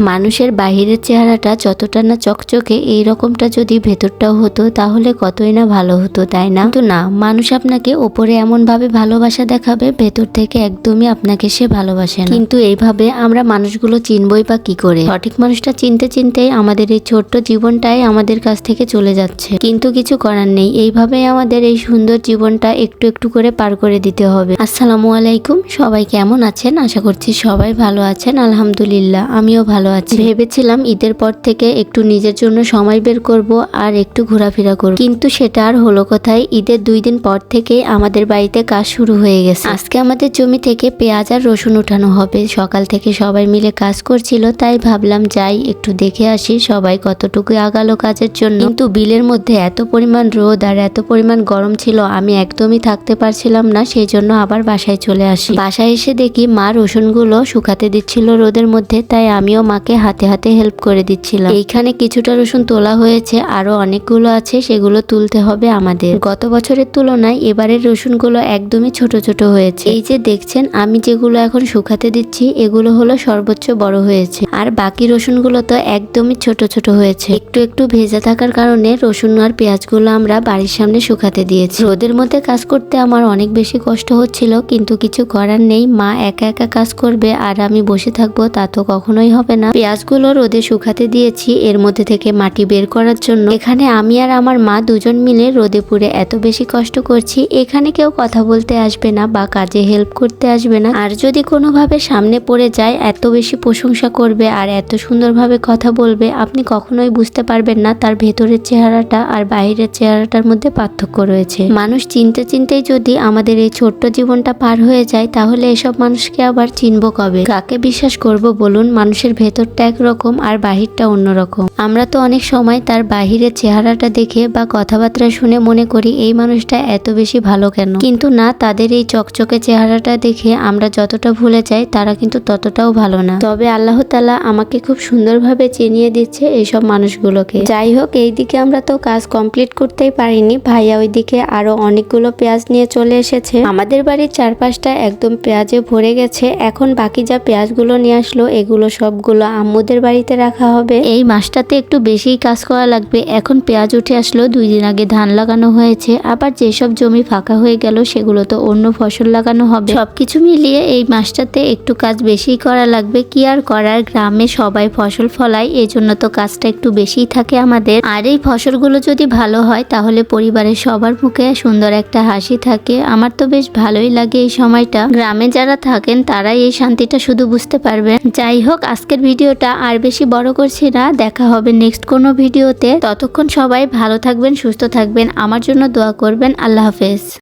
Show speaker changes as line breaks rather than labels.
মানুষের বাহিরের চেহারাটা যতটা না চকচকে, এই রকমটা যদি ভেতরটাও হতো, তাহলে কতই না ভালো হতো, তাই না? কিন্তু না, মানুষ আপনাকে ওপরে এমন ভাবে ভালোবাসা দেখাবে, ভেতর থেকে একদমই আপনাকে সে ভালোবাসে না। কিন্তু এইভাবে আমরা মানুষগুলো চিনবই বা কি করে? সঠিক মানুষটা চিনতে চিনতেই আমাদের এই ছোট্ট জীবনটাই আমাদের কাছ থেকে চলে যাচ্ছে। কিন্তু কিছু করার নেই এইভাবেই আমাদের এই সুন্দর জীবনটা একটু একটু করে পার করে দিতে হবে। আসসালামু আলাইকুম, সবাই কেমন আছেন? আশা করছি সবাই ভালো আছেন, আলহামদুলিল্লাহ, আমিও ভালো আছি। ভেবেছিলাম ঈদের পর থেকে একটু নিজের জন্য সময় বের করব আর একটু ঘোরাফেরা করব। কিন্তু সেটা আর হলো কোথায়? ঈদের দুই দিন পর থেকে আমাদের বাড়িতে কাজ শুরু হয়ে গেছে। আজকে আমাদের জমি থেকে পেঁয়াজ আর রসুন উঠানো হবে। সকাল থেকে সবাই মিলে কাজ করছিল, তাই ভাবলাম যাই, একটু দেখে আসি সবাই কতটুকু আগালো কাজের জন্য। কিন্তু বিলের মধ্যে এত পরিমাণ রোদ আর এত পরিমাণ গরম ছিল, আমি একদমই থাকতে পারছিলাম না সেই জন্য আবার বাসায় চলে আসি। বাসায় এসে দেখি মা রসুনগুলো শুকাতে দিচ্ছিল রোদের মধ্যে, তাই আমিও মাকে হাতে হাতে হেল্প করে দিচ্ছিলাম। এইখানে কিছুটা রসুন তোলা হয়েছে, আরও অনেকগুলো আছে, সেগুলো তুলতে হবে আমাদের। গত বছরের তুলনায় এবারের রসুনগুলো একদমই ছোট ছোট হয়েছে। এই যে দেখছেন, আমি যেগুলো এখন শুকাতে দিচ্ছি, এগুলো হলো সর্বোচ্চ বড় হয়েছে। আর বাকি রসুনগুলো তো একদমই ছোট ছোট হয়েছে। একটু একটু ভেজা থাকার কারণে রসুন আর পেঁয়াজগুলো আমরা বাড়ির সামনে শুকাতে দিয়েছি। রোদের মধ্যে কাজ করতে আমার অনেক বেশি কষ্ট হচ্ছিল, কিন্তু কিছু করার নেই। মা একা একা কাজ করবে, আর আমি বসে থাকব, তা তো কখনোই হবে না। পেঁয়াজগুলো রোদে শুকাতে দিয়েছি, এর মধ্যে থেকে মাটি বের করার জন্য। এখানে আমি আর আমার মা দুজন মিলে রোদে পুড়ে এত বেশি কষ্ট করছি, এখানে কেউ কথা বলতে আসবে না বা কাজে হেল্প করতে আসবে না। আর যদি কোনোভাবে সামনে পড়ে যায়, এত বেশি প্রশংসা করবে আর এত সুন্দরভাবে কথা বলবে, আপনি কখনোই বুঝতে পারবেন না তার ভেতরের চেহারাটা আর বাইরের চেহারাটার মধ্যে পার্থক্য রয়েছে। মানুষ চিনতে চিনতেই যদি আমাদের এই ছোট্ট জীবনটা পার হয়ে যায়, তাহলে এসব মানুষকে আবার চিনবো কবে? কাকে বিশ্বাস করব বলুন? মানুষের ভেতরটা একরকম আর বাহিরটা অন্যরকম। আমরা তো অনেক সময় তার বাহিরের চেহারাটা দেখে বা কথাবার্তা শুনে মনে করি, এই মানুষটা এত বেশি ভালো কেন? কিন্তু না, তাদের এই চকচকে চেহারাটা দেখে আমরা যতটা ভুলে যাই, তারা কিন্তু ততটাও ভালো না। তবে আল্লাহ তালা আমাকে খুব সুন্দরভাবে চিনিয়ে দিচ্ছে এইসব মানুষগুলোকে। যাই হোক এইদিকে আমরা তো কাজ কমপ্লিট করতেই পারিনি। ভাইয়া ওইদিকে আরও অনেকগুলো পেঁয়াজ নিয়ে চলে এসেছে। আমাদের বাড়ির চারপাশটা একদম পেঁয়াজে ভরে গেছে। এখন বাকি যা পেঁয়াজগুলো নিয়ে আসলো, এগুলো সবগুলো আম্মুদের বাড়িতে রাখা হবে। এই মাসটাতে একটু বেশিই কাজ করা লাগবে। এখন পেঁয়াজ উঠে আসলো, দুই দিন আগে ধান লাগানো হয়েছে। আবার যেসব জমি ফাঁকা হয়ে গেল, সেগুলো তো অন্য ফসল লাগানো হবে। সবকিছু মিলিয়ে এই মাসটাতে একটু কাজ বেশিই করা লাগবে। কি আর করার? গ্রামে সবাই ফসল ফলায় এই জন্য তো কাজটা একটু বেশিই থাকে আমাদের। আর এই ফসলগুলো যদি ভালো হয়, তাহলে পরিবারের সবার মুখে সুন্দর একটা হাসি থাকে। আমার তো বেশ ভালোই লাগে এই সময়টা। গ্রামে যারা থাকেন, তারাই এই শান্তিটা শুধু বুঝতে পারবেন। যাই হোক, আজকের ভিডিওটা আর বেশি বড় করছি না। দেখা হবে নেক্সট কোনো ভিডিওতে। ততক্ষণ সবাই ভালো থাকবেন, সুস্থ থাকবেন। আমার জন্য দোয়া করবেন। আল্লাহ হাফেজ।